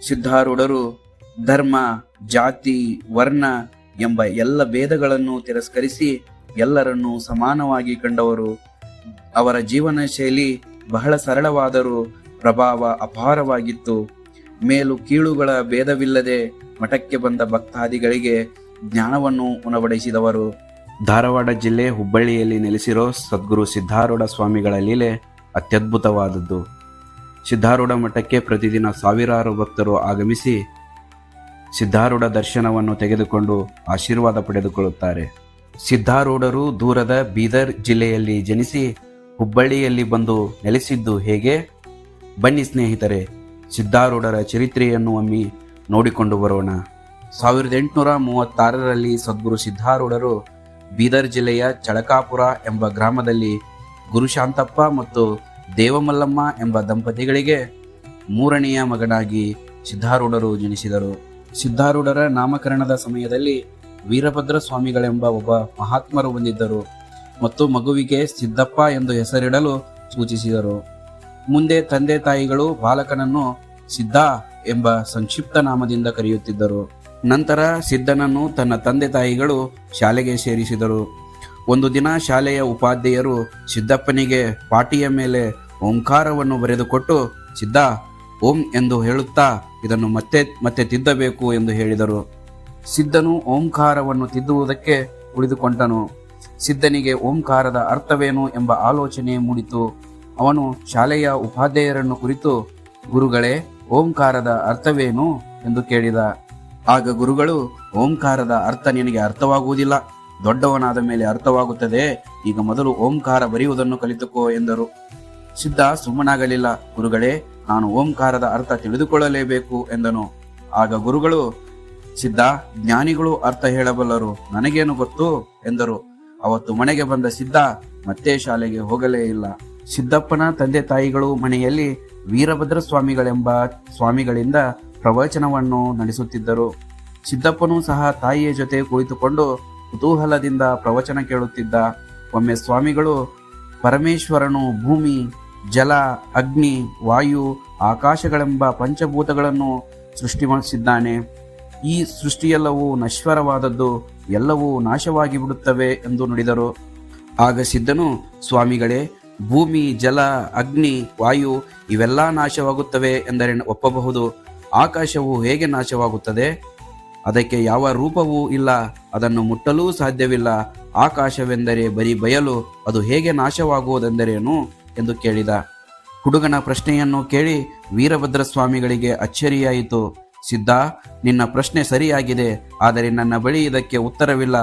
ಸಿದ್ಧಾರೂಢರು ಧರ್ಮ, ಜಾತಿ, ವರ್ಣ ಎಂಬ ಎಲ್ಲ ಭೇದಗಳನ್ನು ತಿರಸ್ಕರಿಸಿ ಎಲ್ಲರನ್ನೂ ಸಮಾನವಾಗಿ ಕಂಡವರು. ಅವರ ಜೀವನ ಶೈಲಿ ಬಹಳ ಸರಳವಾದರೂ ಪ್ರಭಾವ ಅಪಾರವಾಗಿತ್ತು. ಮೇಲು ಕೀಳುಗಳ ಭೇದವಿಲ್ಲದೆ ಮಠಕ್ಕೆ ಬಂದ ಭಕ್ತಾದಿಗಳಿಗೆ ಜ್ಞಾನವನ್ನು ಉಣಬಡಿಸಿದವರು. ಧಾರವಾಡ ಜಿಲ್ಲೆ ಹುಬ್ಬಳ್ಳಿಯಲ್ಲಿ ನೆಲೆಸಿರೋ ಸದ್ಗುರು ಸಿದ್ಧಾರೂಢ ಸ್ವಾಮಿಗಳ ಲೀಲೆ ಅತ್ಯದ್ಭುತವಾದದ್ದು. ಸಿದ್ಧಾರೂಢ ಮಠಕ್ಕೆ ಪ್ರತಿದಿನ ಸಾವಿರಾರು ಭಕ್ತರು ಆಗಮಿಸಿ ಸಿದ್ಧಾರೂಢ ದರ್ಶನವನ್ನು ತೆಗೆದುಕೊಂಡು ಆಶೀರ್ವಾದ ಪಡೆದುಕೊಳ್ಳುತ್ತಾರೆ. ಸಿದ್ಧಾರೂಢರು ದೂರದ ಬೀದರ್ ಜಿಲ್ಲೆಯಲ್ಲಿ ಜನಿಸಿ ಹುಬ್ಬಳ್ಳಿಯಲ್ಲಿ ಬಂದು ನೆಲೆಸಿದ್ದು ಹೇಗೆ? ಬನ್ನಿ ಸ್ನೇಹಿತರೆ, ಸಿದ್ಧಾರೂಢರ ಚರಿತ್ರೆಯನ್ನು ಒಮ್ಮೆ ನೋಡಿಕೊಂಡು ಬರೋಣ. ಸಾವಿರದ ಎಂಟುನೂರ ಮೂವತ್ತಾರರಲ್ಲಿ ಸದ್ಗುರು ಸಿದ್ಧಾರೂಢರು ಬೀದರ್ ಜಿಲ್ಲೆಯ ಚಳಕಾಪುರ ಎಂಬ ಗ್ರಾಮದಲ್ಲಿ ಗುರುಶಾಂತಪ್ಪ ಮತ್ತು ದೇವಮಲ್ಲಮ್ಮ ಎಂಬ ದಂಪತಿಗಳಿಗೆ ಮೂರನೆಯ ಮಗನಾಗಿ ಸಿದ್ಧಾರೂಢರು ಜನಿಸಿದರು. ಸಿದ್ಧಾರೂಢರ ನಾಮಕರಣದ ಸಮಯದಲ್ಲಿ ವೀರಭದ್ರ ಸ್ವಾಮಿಗಳೆಂಬ ಒಬ್ಬ ಮಹಾತ್ಮರು ಬಂದಿದ್ದರು ಮತ್ತು ಮಗುವಿಗೆ ಸಿದ್ದಪ್ಪ ಎಂದು ಹೆಸರಿಡಲು ಸೂಚಿಸಿದರು. ಮುಂದೆ ತಂದೆ ತಾಯಿಗಳು ಬಾಲಕನನ್ನು ಸಿದ್ಧ ಎಂಬ ಸಂಕ್ಷಿಪ್ತ ನಾಮದಿಂದ ಕರೆಯುತ್ತಿದ್ದರು. ನಂತರ ಸಿದ್ಧನನ್ನು ತನ್ನ ತಂದೆ ತಾಯಿಗಳು ಶಾಲೆಗೆ ಸೇರಿಸಿದರು. ಒಂದು ದಿನ ಶಾಲೆಯ ಉಪಾಧ್ಯಾಯರು ಸಿದ್ದಪ್ಪನಿಗೆ ಪಾಟಿಯ ಮೇಲೆ ಓಂಕಾರವನ್ನು ಬರೆದುಕೊಟ್ಟು, ಸಿದ್ಧ, ಓಂ ಎಂದು ಹೇಳುತ್ತಾ ಇದನ್ನು ಮತ್ತೆ ಮತ್ತೆ ತಿದ್ದಬೇಕು ಎಂದು ಹೇಳಿದರು. ಸಿದ್ಧನು ಓಂಕಾರವನ್ನು ತಿದ್ದುವುದಕ್ಕೆ ಉಳಿದುಕೊಂಡನು. ಸಿದ್ಧನಿಗೆ ಓಂಕಾರದ ಅರ್ಥವೇನು ಎಂಬ ಆಲೋಚನೆ ಮೂಡಿತು. ಅವನು ಶಾಲೆಯ ಉಪಾಧ್ಯಾಯರನ್ನು ಕುರಿತು, ಗುರುಗಳೇ, ಓಂಕಾರದ ಅರ್ಥವೇನು? ಎಂದು ಕೇಳಿದ. ಆಗ ಗುರುಗಳು, ಓಂಕಾರದ ಅರ್ಥ ನಿನಗೆ ಅರ್ಥವಾಗುವುದಿಲ್ಲ. ದೊಡ್ಡವನಾದ ಮೇಲೆ ಅರ್ಥವಾಗುತ್ತದೆ. ಈಗ ಮೊದಲು ಓಂಕಾರ ಬರೆಯುವುದನ್ನು ಕಲಿತುಕೋ ಎಂದರು. ಸಿದ್ಧ ಸುಮ್ಮನಾಗಲಿಲ್ಲ. ಗುರುಗಳೇ, ನಾನು ಓಂಕಾರದ ಅರ್ಥ ತಿಳಿದುಕೊಳ್ಳಲೇಬೇಕು ಎಂದನು. ಆಗ ಗುರುಗಳು, ಸಿದ್ಧ, ಜ್ಞಾನಿಗಳು ಅರ್ಥ ಹೇಳಬಲ್ಲರು, ನನಗೇನು ಗೊತ್ತು ಎಂದರು. ಅವತ್ತು ಮನೆಗೆ ಬಂದ ಸಿದ್ಧ ಮತ್ತೆ ಶಾಲೆಗೆ ಹೋಗಲೇ ಇಲ್ಲ. ಸಿದ್ದಪ್ಪನ ತಂದೆ ತಾಯಿಗಳು ಮನೆಯಲ್ಲಿ ವೀರಭದ್ರ ಸ್ವಾಮಿಗಳೆಂಬ ಸ್ವಾಮಿಗಳಿಂದ ಪ್ರವಚನವನ್ನು ನಡೆಸುತ್ತಿದ್ದರು. ಸಿದ್ದಪ್ಪನೂ ಸಹ ತಾಯಿಯ ಜೊತೆ ಕುಳಿತುಕೊಂಡು ಕುತೂಹಲದಿಂದ ಪ್ರವಚನ ಕೇಳುತ್ತಿದ್ದ ಒಮ್ಮೆ ಸ್ವಾಮಿಗಳು, ಪರಮೇಶ್ವರನು ಭೂಮಿ, ಜಲ, ಅಗ್ನಿ, ವಾಯು, ಆಕಾಶಗಳೆಂಬ ಪಂಚಭೂತಗಳನ್ನು ಸೃಷ್ಟಿ ಮಾಡಿಸಿದ್ದಾನೆ ಈ ಸೃಷ್ಟಿಯೆಲ್ಲವೂ ನಶ್ವರವಾದದ್ದು, ಎಲ್ಲವೂ ನಾಶವಾಗಿ ಬಿಡುತ್ತವೆ ಎಂದು ನುಡಿದರು. ಆಗ ಸಿದ್ಧನು, ಸ್ವಾಮಿಗಳೇ, ಭೂಮಿ, ಜಲ, ಅಗ್ನಿ, ವಾಯು ಇವೆಲ್ಲ ನಾಶವಾಗುತ್ತವೆ ಎಂದರೆ ಒಪ್ಪಬಹುದು. ಆಕಾಶವು ಹೇಗೆ ನಾಶವಾಗುತ್ತದೆ? ಅದಕ್ಕೆ ಯಾವ ರೂಪವೂ ಇಲ್ಲ, ಅದನ್ನು ಮುಟ್ಟಲೂ ಸಾಧ್ಯವಿಲ್ಲ. ಆಕಾಶವೆಂದರೆ ಬರೀ ಬಯಲು, ಅದು ಹೇಗೆ ನಾಶವಾಗುವುದೆಂದರೇನು? ಎಂದು ಕೇಳಿದ. ಹುಡುಗನ ಪ್ರಶ್ನೆಯನ್ನು ಕೇಳಿ ವೀರಭದ್ರ ಸ್ವಾಮಿಗಳಿಗೆ ಅಚ್ಚರಿಯಾಯಿತು. ಸಿದ್ಧ, ನಿನ್ನ ಪ್ರಶ್ನೆ ಸರಿಯಾಗಿದೆ, ಆದರೆ ನನ್ನ ಬಳಿ ಇದಕ್ಕೆ ಉತ್ತರವಿಲ್ಲ.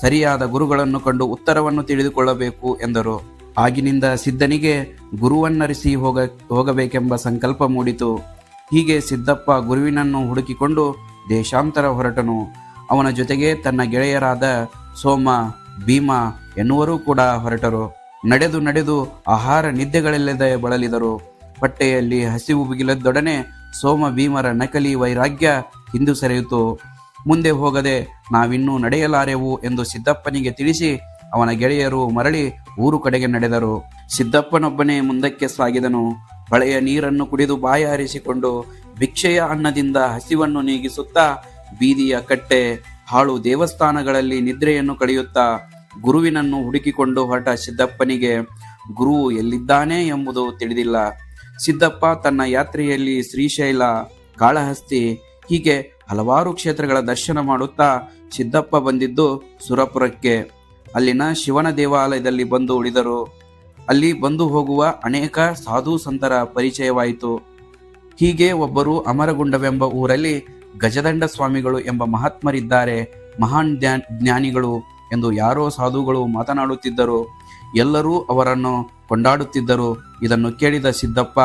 ಸರಿಯಾದ ಗುರುಗಳನ್ನು ಕಂಡು ಉತ್ತರವನ್ನು ತಿಳಿದುಕೊಳ್ಳಬೇಕು, ಎಂದರು. ಆಗಿನಿಂದ ಸಿದ್ಧನಿಗೆ ಗುರುವನ್ನರಿಸಿ ಹೋಗ, ಹೋಗಬೇಕೆಂಬ ಸಂಕಲ್ಪ ಮೂಡಿತು. ಹೀಗೆ ಸಿದ್ದಪ್ಪ ಗುರುವಿನನ್ನು ಹುಡುಕಿಕೊಂಡು ದೇಶಾಂತರ ಹೊರಟನು. ಅವನ ಜೊತೆಗೆ ತನ್ನ ಗೆಳೆಯರಾದ ಸೋಮ, ಭೀಮ ಎನ್ನುವರೂ ಕೂಡ ಹೊರಟರು. ನಡೆದು ನಡೆದು ಆಹಾರ ನಿದ್ದೆಗಳಿಲ್ಲದೆ ಬಳಲಿದರು. ಹೊಟ್ಟೆಯಲ್ಲಿ ಹಸಿವು ಬಿಗಿಲದೊಡನೆ ಸೋಮ, ಭೀಮರ ನಕಲಿ ವೈರಾಗ್ಯ ಹಿಂದು ಸರಿಯಿತು. ಮುಂದೆ ಹೋಗದೆ ನಾವಿನ್ನೂ ನಡೆಯಲಾರೆವು ಎಂದು ಸಿದ್ದಪ್ಪನಿಗೆ ತಿಳಿಸಿ ಅವನ ಗೆಳೆಯರು ಮರಳಿ ಊರು ಕಡೆಗೆ ನಡೆದರು. ಸಿದ್ದಪ್ಪನೊಬ್ಬನೇ ಮುಂದಕ್ಕೆ ಸಾಗಿದನು. ಹೊಳೆಯ ನೀರನ್ನು ಕುಡಿದು ಬಾಯಾರಿಸಿಕೊಂಡು ಭಿಕ್ಷೆಯ ಅನ್ನದಿಂದ ಹಸಿವನ್ನು ನೀಗಿಸುತ್ತಾ ಬೀದಿಯ ಕಟ್ಟೆ, ಹಾಳು ದೇವಸ್ಥಾನಗಳಲ್ಲಿ ನಿದ್ರೆಯನ್ನು ಕಳೆಯುತ್ತಾ ಗುರುವಿನನ್ನು ಹುಡುಕಿಕೊಂಡು ಹೊರಟ ಸಿದ್ದಪ್ಪನಿಗೆ, ಗುರು ಎಲ್ಲಿದ್ದಾನೆ ಎಂಬುದು ತಿಳಿದಿಲ್ಲ. ಸಿದ್ದಪ್ಪ ತನ್ನ ಯಾತ್ರೆಯಲ್ಲಿ ಶ್ರೀಶೈಲ, ಕಾಳಹಸ್ತಿ, ಹೀಗೆ ಹಲವಾರು ಕ್ಷೇತ್ರಗಳ ದರ್ಶನ ಮಾಡುತ್ತಾ ಸಿದ್ದಪ್ಪ ಬಂದಿದ್ದು ಸುರಪುರಕ್ಕೆ. ಅಲ್ಲಿನ ಶಿವನ ದೇವಾಲಯದಲ್ಲಿ ಬಂದು ಉಳಿದರು. ಅಲ್ಲಿ ಬಂದು ಹೋಗುವ ಅನೇಕ ಸಾಧು ಸಂತರ ಪರಿಚಯವಾಯಿತು. ಹೀಗೆ ಒಬ್ಬರು ಅಮರಗುಂಡವೆಂಬ ಊರಲ್ಲಿ ಗಜದಂಡ ಸ್ವಾಮಿಗಳು ಎಂಬ ಮಹಾತ್ಮರಿದ್ದಾರೆ, ಮಹಾನ್ ಜ್ಞಾ- ಜ್ಞಾನಿಗಳು ಎಂದು ಯಾರೋ ಸಾಧುಗಳು ಮಾತನಾಡುತ್ತಿದ್ದರು. ಎಲ್ಲರೂ ಅವರನ್ನು ಕೊಂಡಾಡುತ್ತಿದ್ದರು. ಇದನ್ನು ಕೇಳಿದ ಸಿದ್ದಪ್ಪ,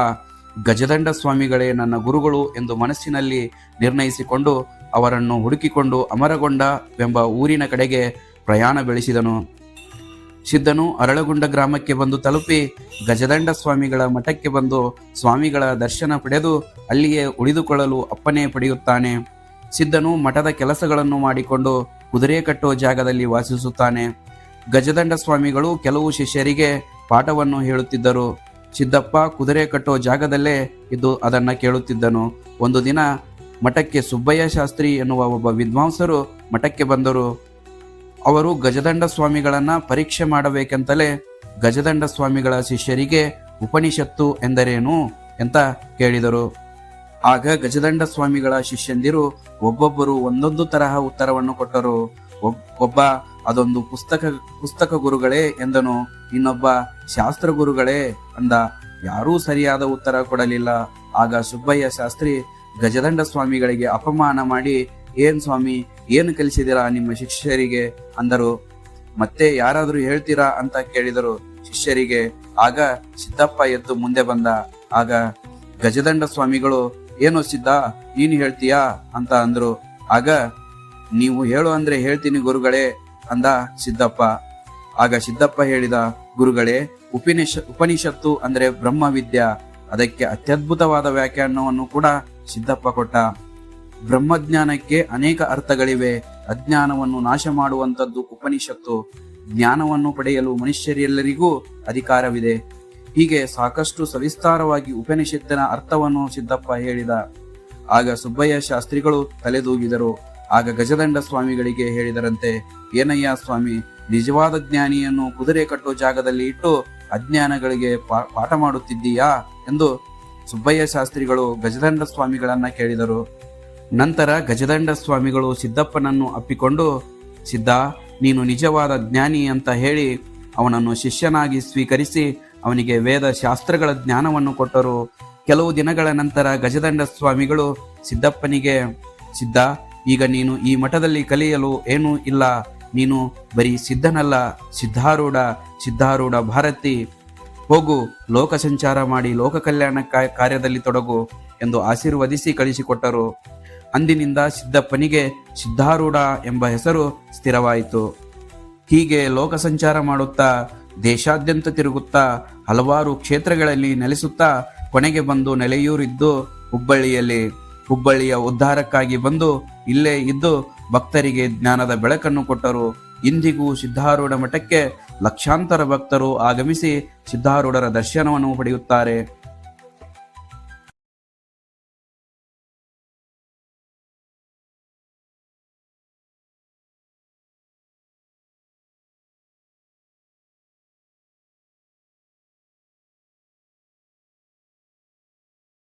ಗಜದಂಡ ಸ್ವಾಮಿಗಳೇ ನನ್ನ ಗುರುಗಳು ಎಂದು ಮನಸ್ಸಿನಲ್ಲಿ ನಿರ್ಣಯಿಸಿಕೊಂಡು ಅವರನ್ನು ಹುಡುಕಿಕೊಂಡು ಅಮರಗೊಂಡವೆಂಬ ಊರಿನ ಕಡೆಗೆ ಪ್ರಯಾಣ ಬೆಳೆಸಿದನು. ಸಿದ್ಧನು ಅರಳಗುಂಡ ಗ್ರಾಮಕ್ಕೆ ಬಂದು ತಲುಪಿ ಗಜದಂಡ ಸ್ವಾಮಿಗಳ ಮಠಕ್ಕೆ ಬಂದು ಸ್ವಾಮಿಗಳ ದರ್ಶನ ಪಡೆದು ಅಲ್ಲಿಯೇ ಉಳಿದುಕೊಳ್ಳಲು ಅಪ್ಪನೇ ಪಡೆಯುತ್ತಾನೆ. ಸಿದ್ಧನು ಮಠದ ಕೆಲಸಗಳನ್ನು ಮಾಡಿಕೊಂಡು ಕುದುರೆ ಕಟ್ಟುವ ಜಾಗದಲ್ಲಿ ವಾಸಿಸುತ್ತಾನೆ. ಗಜದಂಡ ಸ್ವಾಮಿಗಳು ಕೆಲವು ಶಿಷ್ಯರಿಗೆ ಪಾಠವನ್ನು ಹೇಳುತ್ತಿದ್ದರು. ಸಿದ್ದಪ್ಪ ಕುದುರೆ ಕಟ್ಟುವ ಜಾಗದಲ್ಲೇ ಇದ್ದು ಅದನ್ನು ಕೇಳುತ್ತಿದ್ದನು. ಒಂದು ದಿನ ಮಠಕ್ಕೆ ಸುಬ್ಬಯ್ಯ ಶಾಸ್ತ್ರಿ ಎನ್ನುವ ಒಬ್ಬ ವಿದ್ವಾಂಸರು ಮಠಕ್ಕೆ ಬಂದರು. ಅವರು ಗಜದಂಡ ಸ್ವಾಮಿಗಳನ್ನ ಪರೀಕ್ಷೆ ಮಾಡಬೇಕೆಂತಲೇ ಗಜದಂಡ ಸ್ವಾಮಿಗಳ ಶಿಷ್ಯರಿಗೆ ಉಪನಿಷತ್ತು ಎಂದರೇನು ಅಂತ ಕೇಳಿದರು? ಆಗ ಗಜದಂಡ ಸ್ವಾಮಿಗಳ ಶಿಷ್ಯಂದಿರು ಒಬ್ಬೊಬ್ಬರು ಒಂದೊಂದು ತರಹ ಉತ್ತರವನ್ನು ಕೊಟ್ಟರು. ಒಬ್- ಒಬ್ಬ ಅದೊಂದು ಪುಸ್ತಕ ಪುಸ್ತಕ ಗುರುಗಳೇ ಎಂದನು. ಇನ್ನೊಬ್ಬ ಶಾಸ್ತ್ರ ಗುರುಗಳೇ ಅಂದ. ಯಾರೂ ಸರಿಯಾದ ಉತ್ತರ ಕೊಡಲಿಲ್ಲ. ಆಗ ಸುಬ್ಬಯ್ಯ ಶಾಸ್ತ್ರಿ ಗಜದಂಡ ಸ್ವಾಮಿಗಳಿಗೆ ಅಪಮಾನ ಮಾಡಿ ಏನ್ ಸ್ವಾಮಿ, ಏನು ಕಲಿಸಿದಿರಾ ನಿಮ್ಮ ಶಿಷ್ಯರಿಗೆ? ಅಂದರು. ಮತ್ತೆ ಯಾರಾದರೂ ಹೇಳ್ತೀರಾ ಅಂತ ಕೇಳಿದರು ಶಿಷ್ಯರಿಗೆ. ಆಗ ಸಿದ್ದಪ್ಪ ಎದ್ದು ಮುಂದೆ ಬಂದ. ಆಗ, ಗಜದಂಡ ಸ್ವಾಮಿಗಳು, ಏನು ಸಿದ್ಧ? ನೀನು ಹೇಳ್ತೀಯಾ? ಅಂತ ಅಂದ್ರು. ಆಗ, ನೀವು ಹೇಳು ಅಂದ್ರೆ ಹೇಳ್ತೀನಿ ಗುರುಗಳೇ ಅಂದ ಸಿದ್ದಪ್ಪ. ಆಗ ಸಿದ್ದಪ್ಪ ಹೇಳಿದ, ಗುರುಗಳೇ, ಉಪನಿಷ, ಉಪನಿಷತ್ತು ಅಂದ್ರೆ ಬ್ರಹ್ಮವಿದ್ಯಾ. ಅದಕ್ಕೆ ಅತ್ಯದ್ಭುತವಾದ ವ್ಯಾಖ್ಯಾನವನ್ನು ಕೂಡ ಸಿದ್ದಪ್ಪ ಕೊಟ್ಟ. ಬ್ರಹ್ಮಜ್ಞಾನಕ್ಕೆ ಅನೇಕ ಅರ್ಥಗಳಿವೆ. ಅಜ್ಞಾನವನ್ನು ನಾಶ ಮಾಡುವಂಥದ್ದು ಉಪನಿಷತ್ತು. ಜ್ಞಾನವನ್ನು ಪಡೆಯಲು ಮನುಷ್ಯರೆಲ್ಲರಿಗೂ ಅಧಿಕಾರವಿದೆ. ಹೀಗೆ ಸಾಕಷ್ಟು ಸವಿಸ್ತಾರವಾಗಿ ಉಪನಿಷತ್ತಿನ ಅರ್ಥವನ್ನು ಸಿದ್ದಪ್ಪ ಹೇಳಿದ. ಆಗ ಸುಬ್ಬಯ್ಯ ಶಾಸ್ತ್ರಿಗಳು ತಲೆದೂಗಿದರು. ಆಗ ಗಜದಂಡ ಸ್ವಾಮಿಗಳಿಗೆ ಹೇಳಿದರಂತೆ, ಏನಯ್ಯ ಸ್ವಾಮಿ, ನಿಜವಾದ ಜ್ಞಾನಿಯನ್ನು ಕುದುರೆ ಕಟ್ಟೋ ಜಾಗದಲ್ಲಿ ಇಟ್ಟು ಅಜ್ಞಾನಗಳಿಗೆ ಪಾಠ ಮಾಡುತ್ತಿದ್ದೀಯಾ? ಎಂದು ಸುಬ್ಬಯ್ಯ ಶಾಸ್ತ್ರಿಗಳು ಗಜದಂಡ ಸ್ವಾಮಿಗಳನ್ನ ಕೇಳಿದರು. ನಂತರ ಗಜದಂಡ ಸ್ವಾಮಿಗಳು ಸಿದ್ದಪ್ಪನನ್ನು ಅಪ್ಪಿಕೊಂಡು, ಸಿದ್ಧ, ನೀನು ನಿಜವಾದ ಜ್ಞಾನಿ ಅಂತ ಹೇಳಿ ಅವನನ್ನು ಶಿಷ್ಯನಾಗಿ ಸ್ವೀಕರಿಸಿ ಅವನಿಗೆ ವೇದ ಶಾಸ್ತ್ರಗಳ ಜ್ಞಾನವನ್ನು ಕೊಟ್ಟರು. ಕೆಲವು ದಿನಗಳ ನಂತರ ಗಜದಂಡ ಸ್ವಾಮಿಗಳು ಸಿದ್ದಪ್ಪನಿಗೆ, ಸಿದ್ಧ, ಈಗ ನೀನು ಈ ಮಠದಲ್ಲಿ ಕಲಿಯಲು ಏನೂ ಇಲ್ಲ. ನೀನು ಬರೀ ಸಿದ್ಧನಲ್ಲ. ಸಿದ್ಧಾರೂಢ ಸಿದ್ಧಾರೂಢ ಭಾರತಿ. ಹೋಗು ಲೋಕ ಸಂಚಾರ ಮಾಡಿ ಲೋಕ ಕಲ್ಯಾಣ ಕಾರ್ಯದಲ್ಲಿ ತೊಡಗು. ಎಂದು ಆಶೀರ್ವದಿಸಿ ಕಳಿಸಿಕೊಟ್ಟರು. ಅಂದಿನಿಂದ ಸಿದ್ದಪ್ಪನಿಗೆ ಸಿದ್ಧಾರೂಢ ಎಂಬ ಹೆಸರು ಸ್ಥಿರವಾಯಿತು. ಹೀಗೆ ಲೋಕ ಸಂಚಾರ ಮಾಡುತ್ತಾ, ದೇಶಾದ್ಯಂತ ತಿರುಗುತ್ತಾ, ಹಲವಾರು ಕ್ಷೇತ್ರಗಳಲ್ಲಿ ನೆಲೆಸುತ್ತಾ ಕೊನೆಗೆ ಬಂದು ನೆಲೆಯೂರಿದ್ದು ಹುಬ್ಬಳ್ಳಿಯಲ್ಲಿ. ಹುಬ್ಬಳ್ಳಿಯ ಉದ್ಧಾರಕ್ಕಾಗಿ ಬಂದು ಇಲ್ಲೇ ಇದ್ದು ಭಕ್ತರಿಗೆ ಜ್ಞಾನದ ಬೆಳಕನ್ನು ಕೊಟ್ಟರು. ಇಂದಿಗೂ ಸಿದ್ಧಾರೂಢ ಮಠಕ್ಕೆ ಲಕ್ಷಾಂತರ ಭಕ್ತರು ಆಗಮಿಸಿ ಸಿದ್ಧಾರೂಢರ ದರ್ಶನವನ್ನು ಪಡೆಯುತ್ತಾರೆ.